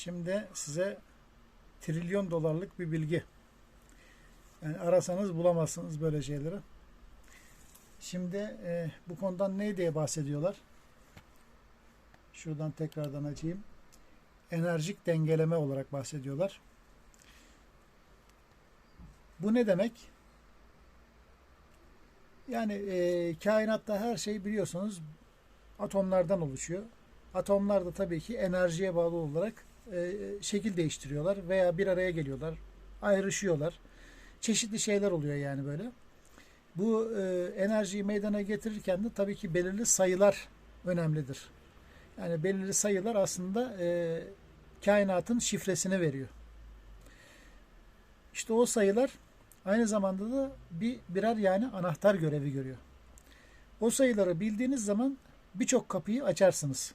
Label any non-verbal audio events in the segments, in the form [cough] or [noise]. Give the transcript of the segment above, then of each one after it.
Şimdi size trilyon dolarlık bir bilgi. Yani arasanız bulamazsınız böyle şeyleri. Şimdi e, bu konudan ne diye bahsediyorlar? Şuradan tekrardan açayım. Enerjik dengeleme olarak bahsediyorlar. Bu ne demek? Yani e, kainatta her şey biliyorsunuz atomlardan oluşuyor. Atomlar da tabii ki enerjiye bağlı olarak e, şekil değiştiriyorlar veya bir araya geliyorlar, ayrışıyorlar. Çeşitli şeyler oluyor yani böyle. Bu e, enerjiyi meydana getirirken de tabii ki belirli sayılar önemlidir. Yani belirli sayılar aslında e, kainatın şifresini veriyor. İşte o sayılar aynı zamanda da bir birer yani anahtar görevi görüyor. O sayıları bildiğiniz zaman birçok kapıyı açarsınız.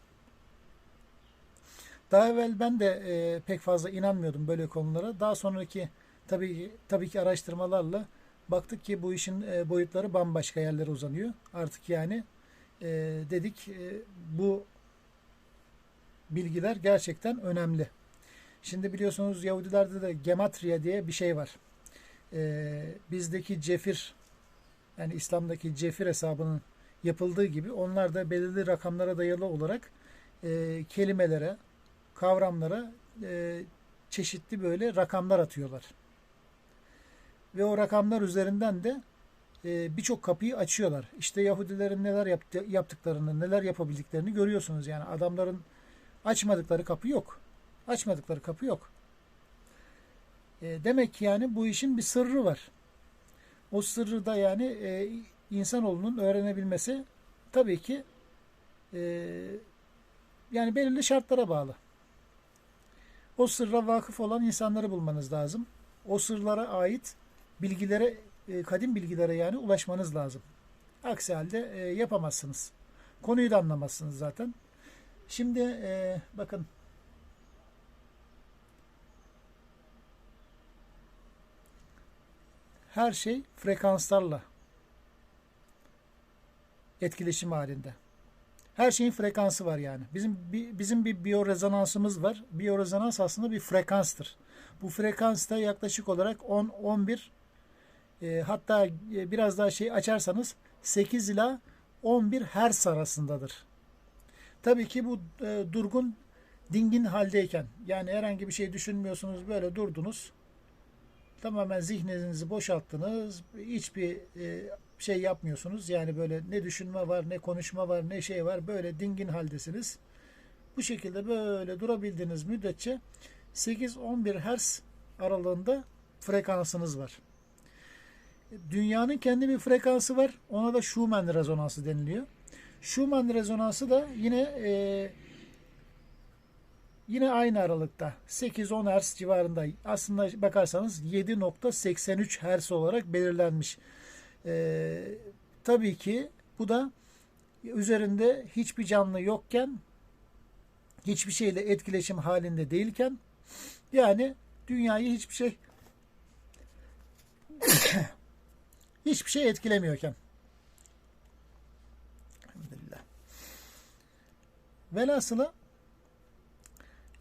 Daha evvel ben de e, pek fazla inanmıyordum böyle konulara. Daha sonraki tabii tabii ki araştırmalarla baktık ki bu işin e, boyutları bambaşka yerlere uzanıyor. Artık yani e, dedik e, bu bilgiler gerçekten önemli. Şimdi biliyorsunuz Yahudilerde de gematria diye bir şey var. E, bizdeki cefir yani İslam'daki cefir hesabının yapıldığı gibi onlar da belirli rakamlara dayalı olarak e, kelimelere, kavramlara e, çeşitli böyle rakamlar atıyorlar. Ve o rakamlar üzerinden de e, birçok kapıyı açıyorlar. İşte Yahudilerin neler yaptı, yaptıklarını, neler yapabildiklerini görüyorsunuz. Yani adamların açmadıkları kapı yok. Açmadıkları kapı yok. E, demek ki yani bu işin bir sırrı var. O sırrı da yani e, insanoğlunun öğrenebilmesi tabii ki e, yani belirli şartlara bağlı. O sırra vakıf olan insanları bulmanız lazım. O sırlara ait bilgilere, e, kadim bilgilere yani ulaşmanız lazım. Aksi halde e, yapamazsınız. Konuyu da anlamazsınız zaten. Şimdi e, bakın her şey frekanslarla etkileşim halinde. Her şeyin frekansı var yani. Bizim bizim bir biyorezonansımız var. Biyorezonans aslında bir frekanstır. Bu frekansta yaklaşık olarak 10 11 e, hatta e, biraz daha şey açarsanız 8 ila 11 Hz arasındadır. Tabii ki bu e, durgun dingin haldeyken yani herhangi bir şey düşünmüyorsunuz böyle durdunuz. Tamamen zihninizi boşalttınız. Hiçbir e, şey yapmıyorsunuz. Yani böyle ne düşünme var, ne konuşma var, ne şey var. Böyle dingin haldesiniz. Bu şekilde böyle durabildiğiniz müddetçe 8-11 Hz aralığında frekansınız var. Dünyanın kendi bir frekansı var. Ona da Schumann rezonansı deniliyor. Schumann rezonansı da yine e, yine aynı aralıkta 8-10 Hz civarında. Aslında bakarsanız 7.83 Hz olarak belirlenmiş. Ee, tabii ki bu da üzerinde hiçbir canlı yokken hiçbir şeyle etkileşim halinde değilken yani dünyayı hiçbir şey [coughs] hiçbir şey etkilemiyorken Elhamdülillah.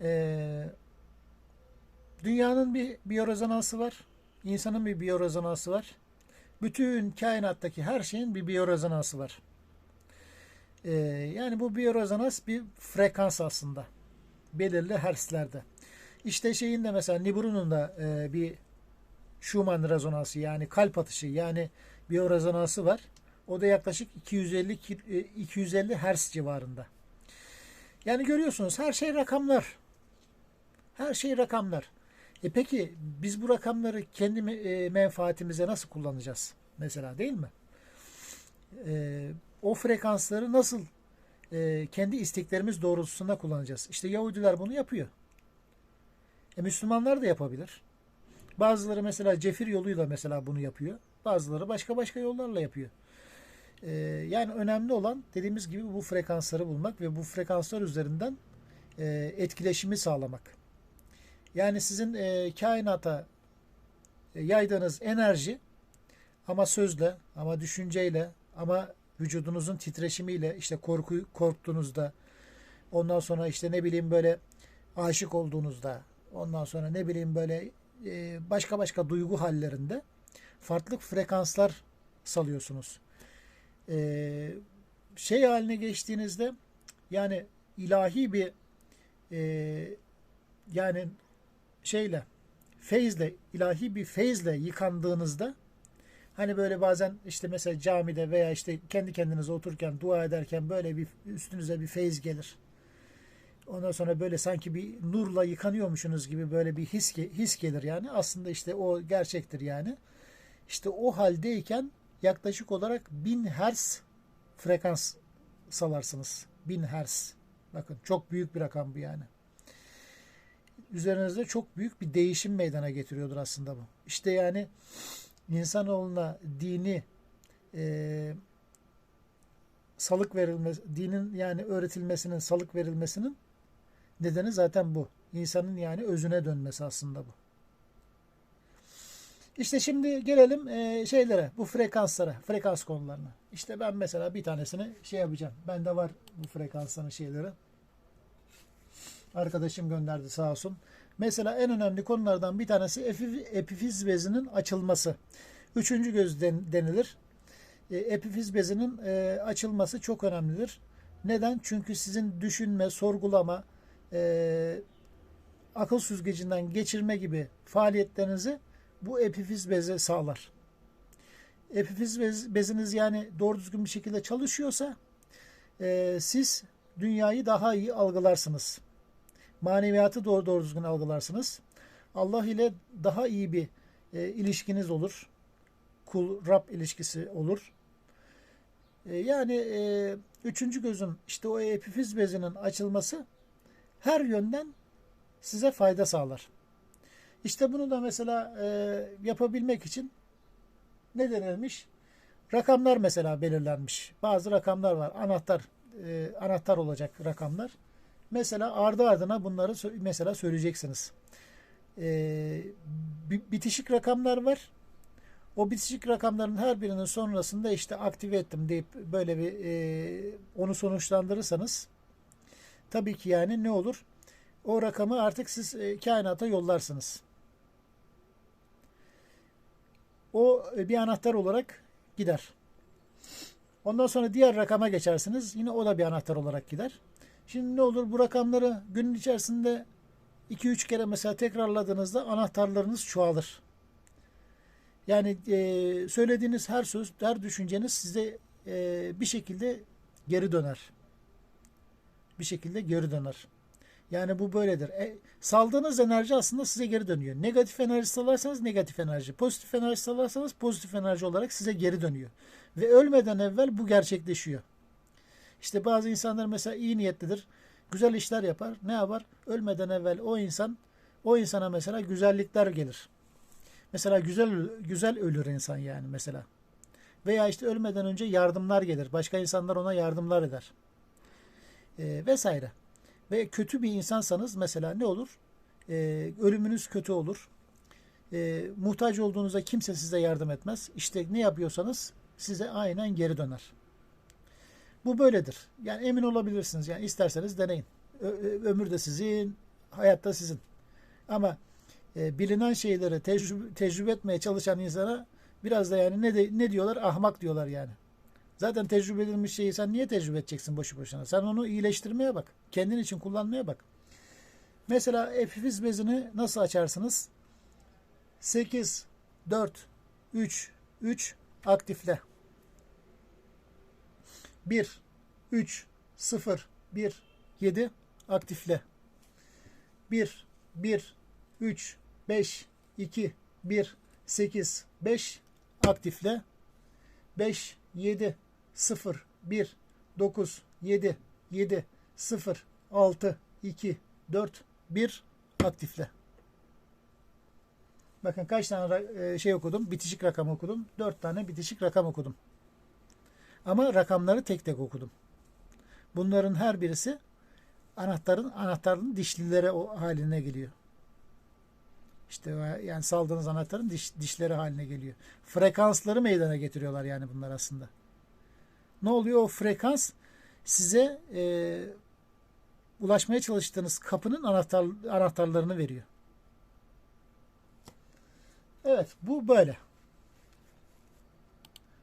E, dünyanın bir biyorezonansı var. insanın bir biyorezonansı var. Bütün kainattaki her şeyin bir biyorezonansı var. Ee, yani bu biyorezonans bir frekans aslında. Belirli hertzlerde. İşte şeyin de mesela Nibiru'nun da e, bir Schumann rezonansı yani kalp atışı yani biyorezonansı var. O da yaklaşık 250 250 hertz civarında. Yani görüyorsunuz her şey rakamlar. Her şey rakamlar. E peki biz bu rakamları kendi e, menfaatimize nasıl kullanacağız? Mesela değil mi? E, o frekansları nasıl e, kendi isteklerimiz doğrultusunda kullanacağız? İşte Yahudiler bunu yapıyor. E, Müslümanlar da yapabilir. Bazıları mesela cefir yoluyla mesela bunu yapıyor. Bazıları başka başka yollarla yapıyor. E, yani önemli olan dediğimiz gibi bu frekansları bulmak ve bu frekanslar üzerinden e, etkileşimi sağlamak. Yani sizin e, kainata e, yaydığınız enerji ama sözle, ama düşünceyle, ama vücudunuzun titreşimiyle işte korku korktuğunuzda ondan sonra işte ne bileyim böyle aşık olduğunuzda ondan sonra ne bileyim böyle e, başka başka duygu hallerinde farklı frekanslar salıyorsunuz. E, şey haline geçtiğinizde yani ilahi bir e, yani şeyle feyizle ilahi bir feyizle yıkandığınızda hani böyle bazen işte mesela camide veya işte kendi kendinize otururken dua ederken böyle bir üstünüze bir feyiz gelir. Ondan sonra böyle sanki bir nurla yıkanıyormuşsunuz gibi böyle bir his, his gelir yani. Aslında işte o gerçektir yani. İşte o haldeyken yaklaşık olarak 1000 Hz frekans salarsınız. 1000 Hz. Bakın çok büyük bir rakam bu yani. Üzerinizde çok büyük bir değişim meydana getiriyordur aslında bu. İşte yani insanoğluna dini e, salık verilmesi, dinin yani öğretilmesinin, salık verilmesinin nedeni zaten bu. İnsanın yani özüne dönmesi aslında bu. İşte şimdi gelelim e, şeylere, bu frekanslara, frekans konularına. İşte ben mesela bir tanesini şey yapacağım. Bende var bu frekansların şeyleri. Arkadaşım gönderdi sağ olsun. Mesela en önemli konulardan bir tanesi epifiz bezinin açılması. Üçüncü göz denilir. E, epifiz bezinin e, açılması çok önemlidir. Neden? Çünkü sizin düşünme, sorgulama, e, akıl süzgecinden geçirme gibi faaliyetlerinizi bu epifiz bezi sağlar. Epifiz bez, beziniz yani doğru düzgün bir şekilde çalışıyorsa siz dünyayı daha iyi algılarsınız. Maneviyatı doğru doğru düzgün algılarsınız. Allah ile daha iyi bir e, ilişkiniz olur. Kul Rab ilişkisi olur. E, yani e, üçüncü gözün işte o epifiz bezinin açılması her yönden size fayda sağlar. İşte bunu da mesela e, yapabilmek için ne denilmiş? Rakamlar mesela belirlenmiş. Bazı rakamlar var. Anahtar e, anahtar olacak rakamlar. Mesela ardı ardına bunları mesela söyleyeceksiniz. E, bitişik rakamlar var. O bitişik rakamların her birinin sonrasında işte aktive ettim deyip böyle bir e, onu sonuçlandırırsanız tabii ki yani ne olur? O rakamı artık siz e, kainata yollarsınız. O e, bir anahtar olarak gider. Ondan sonra diğer rakama geçersiniz. Yine o da bir anahtar olarak gider. Şimdi ne olur bu rakamları günün içerisinde 2-3 kere mesela tekrarladığınızda anahtarlarınız çoğalır. Yani e, söylediğiniz her söz, her düşünceniz size e, bir şekilde geri döner. Bir şekilde geri döner. Yani bu böyledir. E, saldığınız enerji aslında size geri dönüyor. Negatif enerji salarsanız negatif enerji, pozitif enerji salarsanız pozitif enerji olarak size geri dönüyor. Ve ölmeden evvel bu gerçekleşiyor. İşte bazı insanlar mesela iyi niyetlidir. Güzel işler yapar. Ne yapar? Ölmeden evvel o insan o insana mesela güzellikler gelir. Mesela güzel güzel ölür insan yani mesela. Veya işte ölmeden önce yardımlar gelir. Başka insanlar ona yardımlar eder. E, vesaire. Ve kötü bir insansanız mesela ne olur? E, ölümünüz kötü olur. E, muhtaç olduğunuzda kimse size yardım etmez. İşte ne yapıyorsanız size aynen geri döner. Bu böyledir. Yani emin olabilirsiniz. Yani isterseniz deneyin. Ö- ömür de sizin, hayat da sizin. Ama e, bilinen şeyleri tecrübe, tecrübe etmeye çalışan insana biraz da yani ne de, ne diyorlar? Ahmak diyorlar yani. Zaten tecrübe edilmiş şeyi sen niye tecrübe edeceksin boşu boşuna? Sen onu iyileştirmeye bak. Kendin için kullanmaya bak. Mesela epifiz bezini nasıl açarsınız? 8, 4, 3, 3 aktifle. 1, 3, 0, 1, 7 aktifle. 1, 1, 3, 5, 2, 1, 8, 5 aktifle. 5, 7, 0, 1, 9, 7, 7, 0, 6, 2, 4, 1 aktifle. Bakın kaç tane e, şey okudum? Bitişik rakam okudum. 4 tane bitişik rakam okudum. Ama rakamları tek tek okudum. Bunların her birisi anahtarın anahtarın dişlileri o haline geliyor. İşte yani saldığınız anahtarın diş, dişleri haline geliyor. Frekansları meydana getiriyorlar yani bunlar aslında. Ne oluyor o frekans size e, ulaşmaya çalıştığınız kapının anahtar, anahtarlarını veriyor. Evet bu böyle.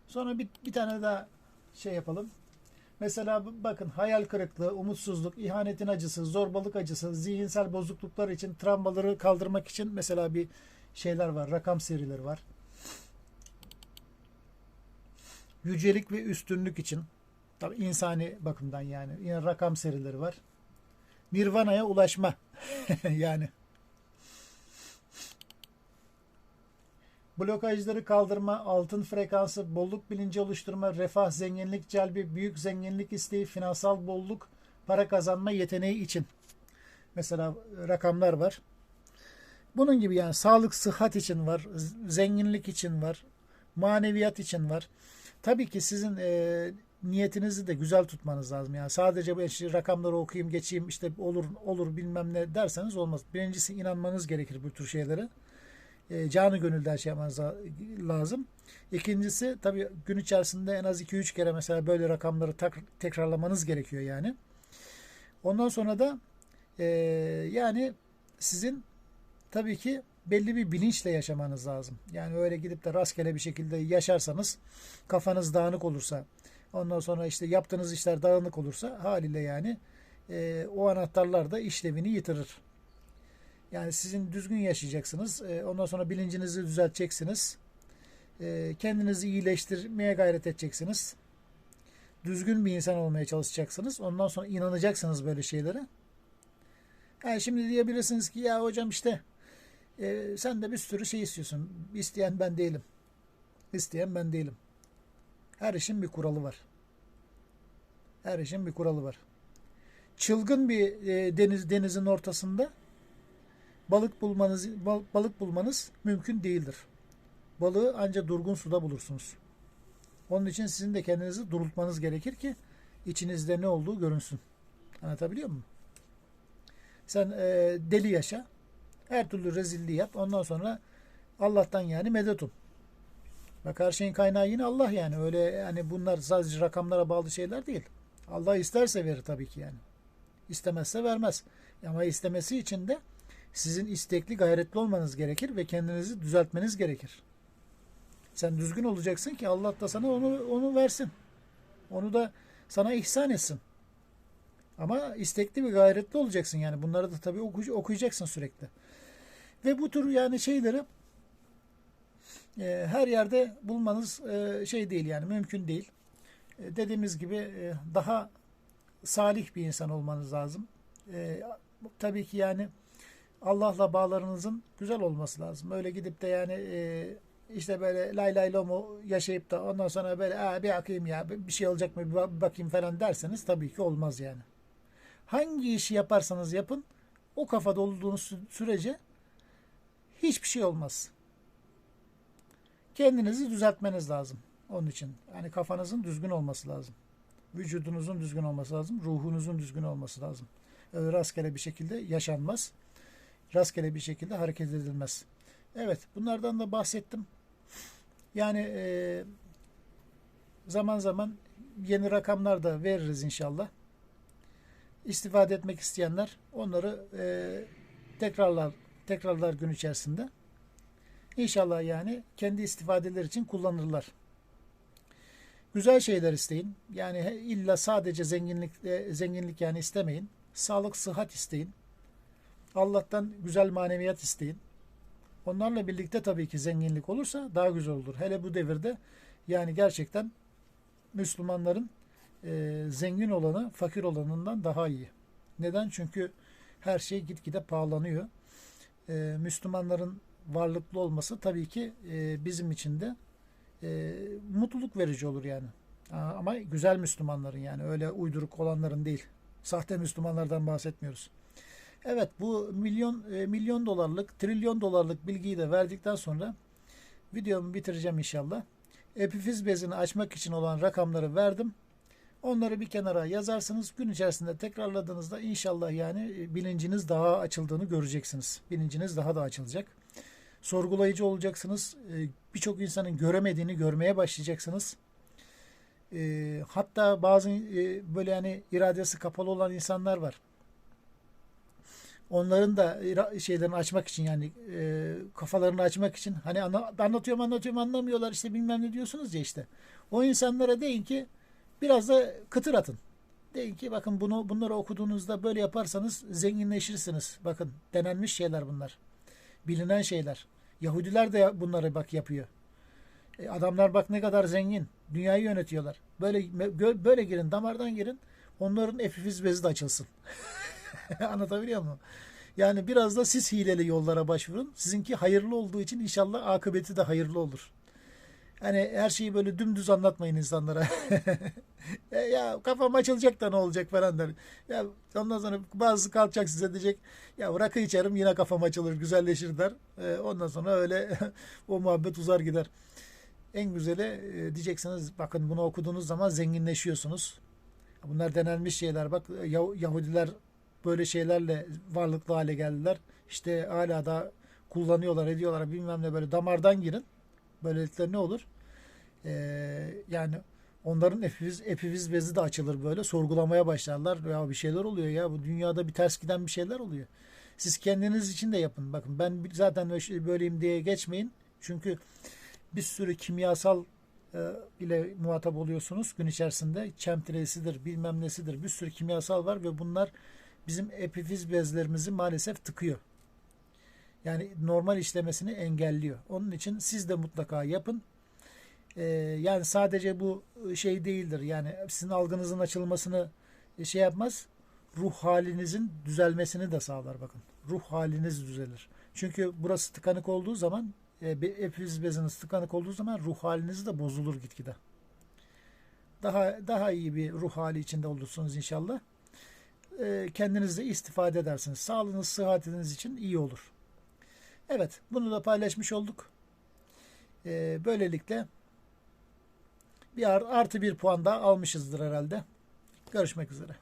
Sonra bir, bir tane daha şey yapalım. Mesela bakın hayal kırıklığı, umutsuzluk, ihanetin acısı, zorbalık acısı, zihinsel bozukluklar için travmaları kaldırmak için mesela bir şeyler var. Rakam serileri var. Yücelik ve üstünlük için tabi insani bakımdan yani yine rakam serileri var. Nirvana'ya ulaşma [laughs] yani blokajları kaldırma, altın frekansı, bolluk bilinci oluşturma, refah, zenginlik celbi, büyük zenginlik isteği, finansal bolluk, para kazanma yeteneği için. Mesela rakamlar var. Bunun gibi yani sağlık, sıhhat için var, zenginlik için var, maneviyat için var. Tabii ki sizin e, niyetinizi de güzel tutmanız lazım. Yani sadece bu işte rakamları okuyayım, geçeyim, işte olur olur bilmem ne derseniz olmaz. Birincisi inanmanız gerekir bu tür şeylere e, canı gönülden şey yapmanız lazım. İkincisi tabii gün içerisinde en az 2-3 kere mesela böyle rakamları tekrarlamanız gerekiyor yani. Ondan sonra da e, yani sizin tabii ki belli bir bilinçle yaşamanız lazım. Yani öyle gidip de rastgele bir şekilde yaşarsanız kafanız dağınık olursa ondan sonra işte yaptığınız işler dağınık olursa haliyle yani e, o anahtarlar da işlevini yitirir. Yani sizin düzgün yaşayacaksınız. E, ondan sonra bilincinizi düzelteceksiniz. E, kendinizi iyileştirmeye gayret edeceksiniz. Düzgün bir insan olmaya çalışacaksınız. Ondan sonra inanacaksınız böyle şeylere. Yani şimdi diyebilirsiniz ki ya hocam işte e, sen de bir sürü şey istiyorsun. İsteyen ben değilim. İsteyen ben değilim. Her işin bir kuralı var. Her işin bir kuralı var. Çılgın bir e, deniz denizin ortasında balık bulmanız balık bulmanız mümkün değildir. Balığı ancak durgun suda bulursunuz. Onun için sizin de kendinizi durultmanız gerekir ki içinizde ne olduğu görünsün. Anlatabiliyor muyum? Sen e, deli yaşa. Her türlü rezilliği yap. Ondan sonra Allah'tan yani medet um. Bak her şeyin kaynağı yine Allah yani. Öyle yani bunlar sadece rakamlara bağlı şeyler değil. Allah isterse verir tabii ki yani. İstemezse vermez. Ama istemesi için de sizin istekli, gayretli olmanız gerekir ve kendinizi düzeltmeniz gerekir. Sen düzgün olacaksın ki Allah da sana onu onu versin. Onu da sana ihsan etsin. Ama istekli ve gayretli olacaksın yani. Bunları da tabii okuyacaksın sürekli. Ve bu tür yani şeyleri e, her yerde bulmanız e, şey değil yani mümkün değil. E, dediğimiz gibi e, daha salih bir insan olmanız lazım. E, tabii ki yani Allah'la bağlarınızın güzel olması lazım. Öyle gidip de yani e, işte böyle lay lay lomu yaşayıp da ondan sonra böyle bir akayım ya bir şey olacak mı bir bakayım falan derseniz tabii ki olmaz yani. Hangi işi yaparsanız yapın o kafada olduğunuz sürece hiçbir şey olmaz. Kendinizi düzeltmeniz lazım. Onun için yani kafanızın düzgün olması lazım. Vücudunuzun düzgün olması lazım. Ruhunuzun düzgün olması lazım. Öyle rastgele bir şekilde yaşanmaz rastgele bir şekilde hareket edilmez. Evet bunlardan da bahsettim. Yani e, zaman zaman yeni rakamlar da veririz inşallah. İstifade etmek isteyenler onları e, tekrarlar tekrarlar gün içerisinde. İnşallah yani kendi istifadeler için kullanırlar. Güzel şeyler isteyin. Yani illa sadece zenginlik zenginlik yani istemeyin. Sağlık, sıhhat isteyin. Allah'tan güzel maneviyat isteyin. Onlarla birlikte tabii ki zenginlik olursa daha güzel olur. Hele bu devirde yani gerçekten Müslümanların e, zengin olanı fakir olanından daha iyi. Neden? Çünkü her şey gitgide pahalanıyor. E, Müslümanların varlıklı olması tabii ki e, bizim için de e, mutluluk verici olur yani. Ama güzel Müslümanların yani öyle uyduruk olanların değil. Sahte Müslümanlardan bahsetmiyoruz. Evet bu milyon e, milyon dolarlık, trilyon dolarlık bilgiyi de verdikten sonra videomu bitireceğim inşallah. Epifiz bezini açmak için olan rakamları verdim. Onları bir kenara yazarsınız. Gün içerisinde tekrarladığınızda inşallah yani e, bilinciniz daha açıldığını göreceksiniz. Bilinciniz daha da açılacak. Sorgulayıcı olacaksınız. E, birçok insanın göremediğini görmeye başlayacaksınız. Hatta bazı böyle yani iradesi kapalı olan insanlar var onların da şeylerini açmak için yani e, kafalarını açmak için hani anla- anlatıyorum anlatıyorum anlamıyorlar işte bilmem ne diyorsunuz ya işte. O insanlara deyin ki biraz da kıtır atın. Deyin ki bakın bunu bunları okuduğunuzda böyle yaparsanız zenginleşirsiniz. Bakın denenmiş şeyler bunlar. Bilinen şeyler. Yahudiler de bunları bak yapıyor. E, adamlar bak ne kadar zengin. Dünyayı yönetiyorlar. Böyle böyle girin, damardan girin. Onların epifiz bezi de açılsın. [laughs] [laughs] Anlatabiliyor muyum? Yani biraz da siz hileli yollara başvurun. Sizinki hayırlı olduğu için inşallah akıbeti de hayırlı olur. Hani her şeyi böyle dümdüz anlatmayın insanlara. [laughs] E, ya kafam açılacak da ne olacak falan der. Ya ondan sonra bazı kalkacak size diyecek ya rakı içerim yine kafam açılır güzelleşir der. E, ondan sonra öyle [laughs] o muhabbet uzar gider. En güzeli e, diyeceksiniz bakın bunu okuduğunuz zaman zenginleşiyorsunuz. Bunlar denenmiş şeyler. Bak Yahu- Yahudiler böyle şeylerle varlıklı hale geldiler. İşte hala da kullanıyorlar, ediyorlar bilmem ne böyle damardan girin. Böylelikle ne olur? Ee, yani onların epifiz, epifiz bezi de açılır böyle. Sorgulamaya başlarlar. Ya bir şeyler oluyor ya. Bu dünyada bir ters giden bir şeyler oluyor. Siz kendiniz için de yapın. Bakın ben zaten böyleyim diye geçmeyin. Çünkü bir sürü kimyasal e, ile muhatap oluyorsunuz gün içerisinde. Chemtrail'sidir, bilmem nesidir. Bir sürü kimyasal var ve bunlar bizim epifiz bezlerimizi maalesef tıkıyor. Yani normal işlemesini engelliyor. Onun için siz de mutlaka yapın. Ee, yani sadece bu şey değildir. Yani sizin algınızın açılmasını şey yapmaz. Ruh halinizin düzelmesini de sağlar bakın. Ruh haliniz düzelir. Çünkü burası tıkanık olduğu zaman e, epifiz beziniz tıkanık olduğu zaman ruh haliniz de bozulur gitgide. Daha daha iyi bir ruh hali içinde olursunuz inşallah. E, istifade edersiniz. Sağlığınız, sıhhatiniz için iyi olur. Evet, bunu da paylaşmış olduk. E, böylelikle bir ar- artı bir puan daha almışızdır herhalde. Görüşmek üzere.